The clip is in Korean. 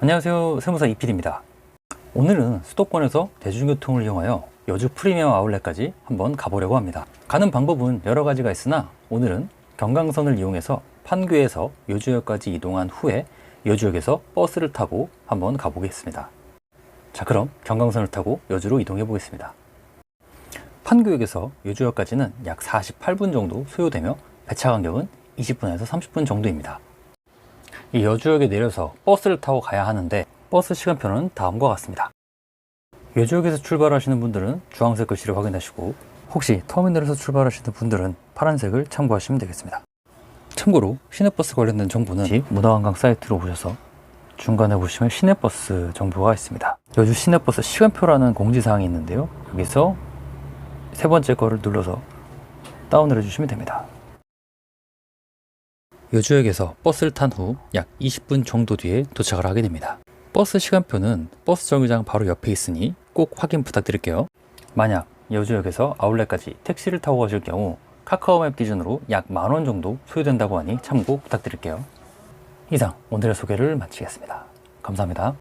안녕하세요. 세무사 이필입니다. 오늘은 수도권에서 대중교통을 이용하여 여주 프리미엄 아울렛까지 한번 가보려고 합니다. 가는 방법은 여러 가지가 있으나 오늘은 경강선을 이용해서 판교에서 여주역까지 이동한 후에 여주역에서 버스를 타고 한번 가보겠습니다. 자, 그럼 경강선을 타고 여주로 이동해 보겠습니다. 판교역에서 여주역까지는 약 48분 정도 소요되며 배차 간격은 20분에서 30분 정도입니다. 이 여주역에 내려서 버스를 타고 가야 하는데 버스 시간표는 다음과 같습니다. 여주역에서 출발하시는 분들은 주황색 글씨를 확인하시고 혹시 터미널에서 출발하시는 분들은 파란색을 참고하시면 되겠습니다. 참고로 시내버스 관련된 정보는 시 문화관광 사이트로 오셔서 중간에 보시면 시내버스 정보가 있습니다. 여주 시내버스 시간표라는 공지사항이 있는데요. 여기서 세 번째 거를 눌러서 다운을 해주시면 됩니다. 여주역에서 버스를 탄 후 약 20분 정도 뒤에 도착을 하게 됩니다. 버스 시간표는 버스 정류장 바로 옆에 있으니 꼭 확인 부탁드릴게요. 만약 여주역에서 아울렛까지 택시를 타고 가실 경우 카카오맵 기준으로 약 만 원 정도 소요된다고 하니 참고 부탁드릴게요. 이상 오늘의 소개를 마치겠습니다. 감사합니다.